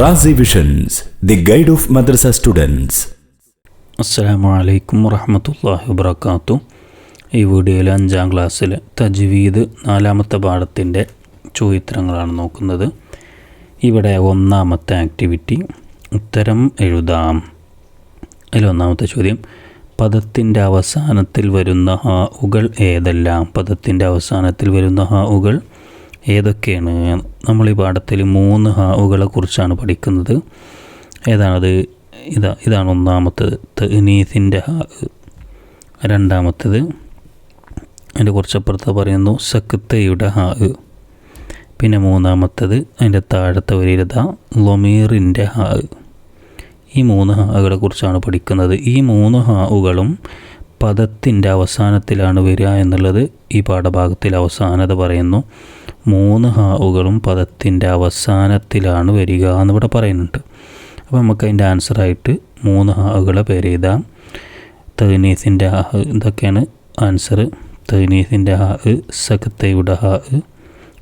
Razi visions the guide of madrasa students അസ്സലാമു അലൈക്കും വറഹമത്തല്ലാഹി വബർക്കാത്തു ഈ വീഡിയോയിൽ അഞ്ചാം ക്ലാസ്സിൽ തജ്വീദ് നാലാമത്തെ പാഠത്തിന്റെ ചോദ്യത്തരങ്ങളാണ് നോക്കുന്നത്. ഇവിടെ ഒന്നാമത്തെ ആക്ടിവിറ്റി ഉത്തരം എഴുതാം. അതിൽ ഒന്നാമത്തെ ചോദ്യം പദത്തിന്റെ അവസാനത്തിൽ വരുന്ന ഹാ ഉകൾ ഏതെല്ലാം? പദത്തിന്റെ അവസാനത്തിൽ വരുന്ന ഹാ ഉകൾ ഏതൊക്കെയാണ്? നമ്മൾ ഈ പാഠത്തിൽ മൂന്ന് ഹാവുകളെക്കുറിച്ചാണ് കുറിച്ചാണ് പഠിക്കുന്നത്. ഏതാണത്? ഇതാ ഇതാണ് ഒന്നാമത്തത്. തനീസിന്റെ ഹാവ്. രണ്ടാമത്തത് അതിന്റെ കുറച്ചപ്പുറത്ത് പറയുന്നു സക്കത്തയുടെ ഹാവ്. പിന്നെ മൂന്നാമത്തത് അതിന്റെ താഴത്തെ വരിയിലതാ ലൊമീറിന്റെ ഹാവ്. ഈ മൂന്ന് ഹാവുകളെ കുറിച്ചാണ് പഠിക്കുന്നത്. ഈ മൂന്ന് ഹാവുകളും പദത്തിന്റെ അവസാനത്തിലാണ് വരിക എന്നുള്ളത് ഈ പാഠഭാഗത്തിൽ അവസാനത പറയുന്നു. മൂന്ന് ഹാവുകളും പദത്തിന്റെ അവസാനത്തിലാണ് വരിക എന്നിവിടെ പറയുന്നുണ്ട്. അപ്പോൾ നമുക്ക് അതിന്റെ ആൻസറായിട്ട് മൂന്ന് ഹാവുകളെ പേര് എഴുതാം തഹനീസിന്റെ ഹാ ഇതൊക്കെയാണ് ആൻസർ തഹനീസിന്റെ ഹാ സഖത്തയുടെ ഹാ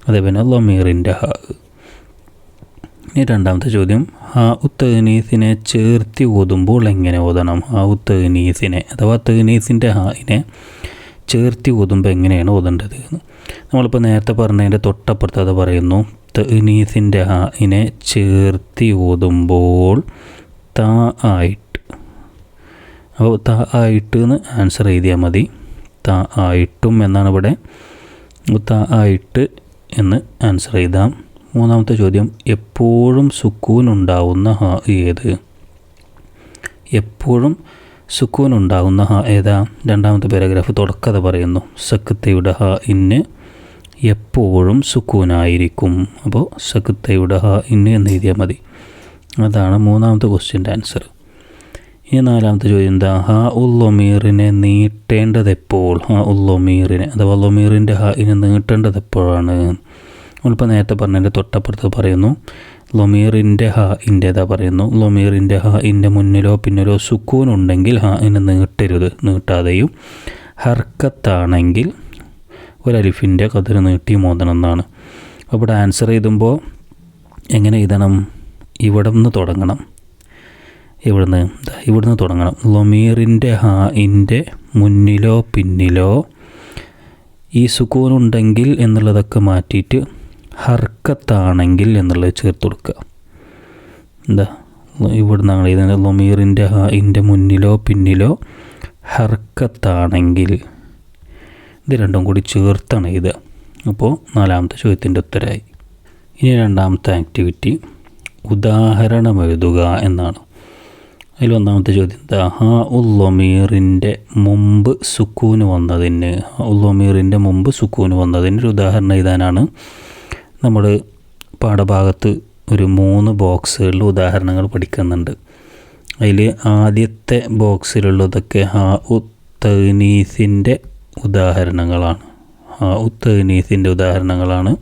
അതേപോലെ ലൊമീറിന്റെ ഹാ. ഇനി രണ്ടാമത്തെ ചോദ്യം. ഹാ ഉത്തനീസിനെ ചേർത്തി ഓതുമ്പോൾ എങ്ങനെ ഓതണം? ഹാ ഉത്തനീസിനെ അഥവാ തേനീസിന്റെ ഹായിനെ ചേർത്തി ഓതുമ്പോൾ എങ്ങനെയാണ് ഓതേണ്ടത് എന്ന്. നമ്മളിപ്പോൾ നേരത്തെ പറഞ്ഞതിന്റെ തൊട്ടപ്പുറത്ത് അത് പറയുന്നു തനീസിന്റെ ഹ ഇനെ ചേർത്തി ഓതുമ്പോൾ ത ആയിട്ട്. അപ്പോൾ ത ആയിട്ട് എന്ന് ആൻസർ എഴുതിയാൽ മതി. ത ആയിട്ടും എന്നാണ് ഇവിടെ. ത ആയിട്ട് എന്ന് ആൻസർ എഴുതാം. മൂന്നാമത്തെ ചോദ്യം എപ്പോഴും സുക്കൂൻ ഉണ്ടാവുന്ന ഹ ഏത്? എപ്പോഴും സുക്കൂൻ ഉണ്ടാകുന്ന ഹ ഏതാ? രണ്ടാമത്തെ പാരഗ്രാഫ് തുടക്കത പറയുന്നു. സക്കത്തയുടെ ഹ ഇന്ന് എപ്പോഴും സുക്കൂനായിരിക്കും. അപ്പോൾ സക്കത്തയുടെ ഹ ഇന്ന് എന്ന് എഴുതിയാൽ മതി. അതാണ് മൂന്നാമത്തെ ക്വസ്റ്റ്യന്റെ ആൻസർ ഇനി നാലാമത്തെ ചോദ്യം എന്താ? ഹ ഉള്ളൊമീറിനെ നീട്ടേണ്ടത് എപ്പോൾ ഹ ഉള്ളൊമീറിനെ അഥവാ ലൊമീറിന്റെ ഹ ഇനെ നീട്ടേണ്ടത് എപ്പോഴാണ് നമ്മളിപ്പോൾ നേരത്തെ പറഞ്ഞതിന്റെ തൊട്ടപ്പുറത്ത് പറയുന്നു. ലൊമീറിന്റെ ഹ ഇന്റേതാ പറയുന്നു. ലൊമീറിന്റെ ഹ ഇന്റെ മുന്നിലോ പിന്നിലോ സുക്കൂൻ ഉണ്ടെങ്കിൽ ഹ ഇനെ നീട്ടരുത് നീട്ടാതെയും ഹർക്കത്താണെങ്കിൽ ഒരലിഫിന്റെ കതിര് നീട്ടി മോതണം എന്നാണ് ഇവിടെ ആൻസർ എഴുതുമ്പോൾ എങ്ങനെ എഴുതണം? ഇവിടെ നിന്ന് തുടങ്ങണം. ഇവിടുന്ന് ഇവിടുന്ന് തുടങ്ങണം. ലൊമീറിന്റെ ഹ ഇന്റെ മുന്നിലോ പിന്നിലോ ഈ സുക്കൂൻ ഉണ്ടെങ്കിൽ എന്നുള്ളതൊക്കെ മാറ്റിയിട്ട് ഹർക്കത്താണെങ്കിൽ എന്നുള്ളത് ചേർത്ത് കൊടുക്കുക. എന്താ? ഇവിടെ നിന്നാണ് ഇതിന്റെ ലൊമീറിന്റെ ഇന്റെ മുന്നിലോ പിന്നിലോ ഹർക്കത്താണെങ്കിൽ ഇത് രണ്ടും കൂടി ചേർത്താണ് ഇത് അപ്പോൾ നാലാമത്തെ ചോദ്യത്തിന്റെ ഉത്തരമായി ഇനി രണ്ടാമത്തെ ആക്ടിവിറ്റി ഉദാഹരണം എഴുതുക എന്നാണ്. അതിൽ ഒന്നാമത്തെ ചോദ്യം എന്താ? ഹാ ഉള്ളൊമീറിന്റെ മുമ്പ് സുക്കൂന് വന്നതിന് ഉള്ളൊമീറിന്റെ മുമ്പ് സുക്കൂന് വന്നതിന് ഒരു ഉദാഹരണം എഴുതാനാണ് നമ്മൾ പാഠഭാഗത്ത് ഒരു മൂന്ന് ബോക്സുകളിൽ ഉദാഹരണങ്ങൾ പഠിക്കുന്നുണ്ട്. അതിൽ ആദ്യത്തെ ബോക്സിലുള്ളതൊക്കെ ഹാ ഉത്തനീസിന്റെ ഉദാഹരണങ്ങളാണ്. ഹാ ഉത്തനീസിന്റെ ഉദാഹരണങ്ങളാണ്.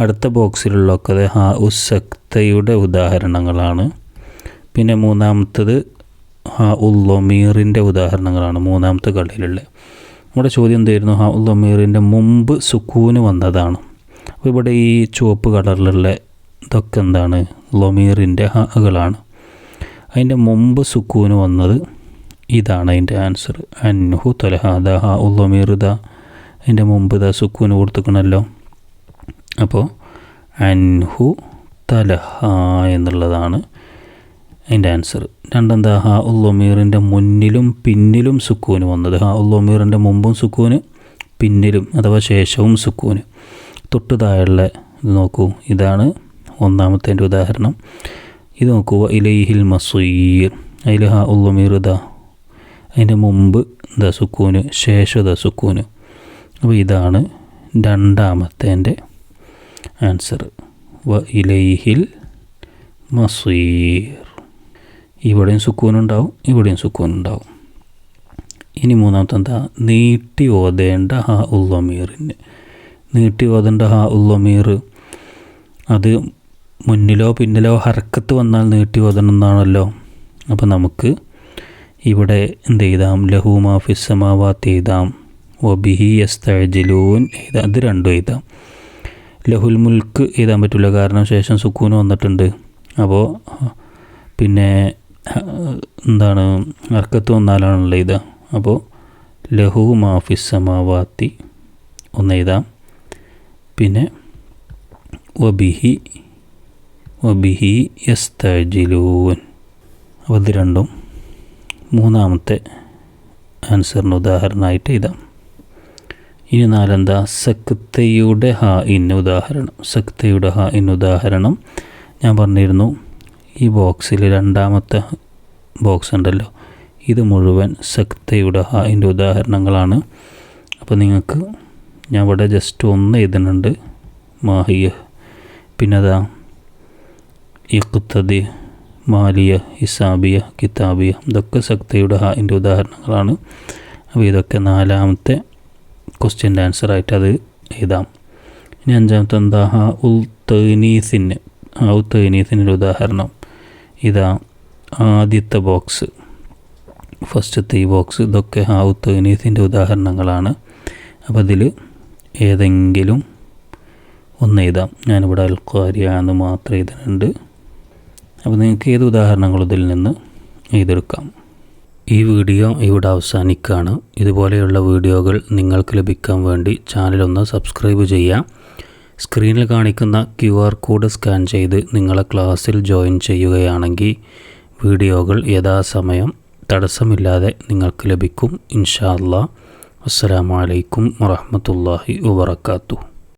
അടുത്ത ബോക്സിലുള്ളതൊക്കെ ഹാ ഉസക്തയുടെ ഉദാഹരണങ്ങളാണ്. പിന്നെ മൂന്നാമത്തത് ഹാ ഉള്ളൊമീറിന്റെ ഉദാഹരണങ്ങളാണ് മൂന്നാമത്തെ കളിയിലുള്ള. നമ്മുടെ ചോദ്യം എന്തായിരുന്നു ഹാ ഉള്ളൊമീറിന്റെ മുമ്പ് സുക്കൂന് വന്നതാണ്. അപ്പോൾ ഇവിടെ ഈ ചുവപ്പ് കളറിലുള്ള ഇതൊക്കെ എന്താണ്? ലൊമീറിന്റെ ഹകളാണ് അതിന്റെ മുമ്പ് സുക്കൂന് വന്നത് ഇതാണ് അതിന്റെ ആൻസർ അൻഹു തലഹാദ ഹ ഉള്ളൊമീർ ദ. അതിന്റെ മുമ്പ് ദ സുക്കൂന് കൊടുത്തുക്കണല്ലോ അപ്പോൾ അൻഹു തലഹ എന്നുള്ളതാണ് അതിന്റെ ആൻസർ രണ്ടെന്താ ഹാ ഉള്ളൊമീറിന്റെ മുന്നിലും പിന്നിലും സുക്കൂന് വന്നത്. ഹാ ഉള്ളൊമീറിന്റെ മുമ്പും സുക്കൂന് പിന്നിലും അഥവാ ശേഷവും സുക്കൂന്. തൊട്ട് താഴെയുള്ള ഇത് നോക്കൂ. ഇതാണ് ഒന്നാമത്തെ എന്റെ ഉദാഹരണം. ഇത് നോക്കൂ ഇലൈഹിൽ മസീർ. അതിൽ ഹാ ഉള്ളമീർ ഇതാ അതിന്റെ മുമ്പ് ദ സുക്കൂന് ശേഷം ദ സുക്കൂന് അപ്പോൾ ഇതാണ് രണ്ടാമത്തെ എന്റെ ആൻസർ. വ ഇലൈഹിൽ മസീർ. ഇവിടെയും സുക്കൂനുണ്ടാവും ഇവിടെയും സുക്കൂനുണ്ടാവും. ഇനി മൂന്നാമത്തെ എന്താ നീട്ടി ഓതേണ്ട ഹാ ഉള്ളമീറിന് നീട്ടി ഓതേണ്ട ഹാ ഉള്ളമീർ. അത് മുന്നിലോ പിന്നിലോ ഹർക്കത്ത് വന്നാൽ നീട്ടി ഓതണം അപ്പോൾ നമുക്ക് ഇവിടെ എന്ത് ചെയ്താം ലഹു മാഫിസമാവാത്ത് എഴുതാം വബിഹി തഴജിലൂൻ എഴുതാം അത് രണ്ടും എഴുതാം ലഹുൽ മുൽക്ക് എഴുതാൻ പറ്റില്ല കാരണം ശേഷം സുക്കൂന് വന്നിട്ടുണ്ട്. അപ്പോൾ പിന്നെ എന്താണ്? അർക്കത്ത് വന്നാലാണല്ലോ ഇത് അപ്പോൾ ലഹു മാഫിസ് സമാവാത്തി ഒന്ന് എഴുതാം പിന്നെ വബിഹി വബിഹി യസ്തജിലൂൻ. അപ്പോൾ ഇത് രണ്ടും മൂന്നാമത്തെ ആൻസറിന് ഉദാഹരണമായിട്ട് എഴുതാം. ഇനി നാലെന്താ? സക്തയുടെ ഹ ഇന്ന് ഉദാഹരണം. സക്തയുടെ ഹ ഇന്ന് ഉദാഹരണം. ഞാൻ പറഞ്ഞിരുന്നു ഈ ബോക്സിൽ രണ്ടാമത്തെ ബോക്സ് ഉണ്ടല്ലോ. ഇത് മുഴുവൻ സക്തയുടെ ഹ ഇന്റെ ഉദാഹരണങ്ങളാണ്. അപ്പോൾ നിങ്ങൾക്ക് ഞാൻ ഇവിടെ ജസ്റ്റ് ഒന്ന് എഴുതുന്നുണ്ട്. മാഹിയ. പിന്നെ അതാ. ഇഖ്തദി മാലിയ ഹിസാബിയ കിതാബിയ. ഇതൊക്കെ സക്തയുടെ ഹാന്റെ ഉദാഹരണങ്ങളാണ്. അപ്പോൾ ഇതൊക്കെ നാലാമത്തെ ക്വസ്റ്റ്യന്റെ ആൻസറായിട്ട് അത് എഴുതാം. ഇനി അഞ്ചാമത്തെ എന്താ? ഹ ഉൽ തേനീസിന്. ആ ഉൽ തേനീസിന്റെ ഉദാഹരണം. ഇതാ ആദ്യത്തെ ബോക്സ് ഫസ്റ്റത്തെ ഈ ബോക്സ് ഇതൊക്കെ ആ ഉൽ തേനീസിന്റെ ഉദാഹരണങ്ങളാണ്. അപ്പോൾ അതിൽ ഏതെങ്കിലും ഒന്ന് എഴുതാം. ഞാനിവിടെ അൽക്കാരിയാന്ന് മാത്രം എഴുതുന്നുണ്ട്. അപ്പോൾ നിങ്ങൾക്ക് ഏത് ഉദാഹരണങ്ങൾ ഇതിൽ നിന്ന് എഴുതെടുക്കാം? ഈ വീഡിയോ ഇവിടെ അവസാനിക്കുകയാണ്. ഇതുപോലെയുള്ള വീഡിയോകൾ നിങ്ങൾക്ക് ലഭിക്കാൻ വേണ്ടി ചാനലൊന്ന് സബ്സ്ക്രൈബ് ചെയ്യുക. സ്ക്രീനിൽ കാണിക്കുന്ന ക്യു ആർ കോഡ് സ്കാൻ ചെയ്ത് നിങ്ങളെ ക്ലാസ്സിൽ ജോയിൻ ചെയ്യുകയാണെങ്കിൽ വീഡിയോകൾ യഥാസമയം തടസ്സമില്ലാതെ നിങ്ങൾക്ക് ലഭിക്കും ഇൻഷാ അസ്സലാമു അലൈക്കും വറഹ്മത്തുള്ളാഹി വബറകാതുഹു.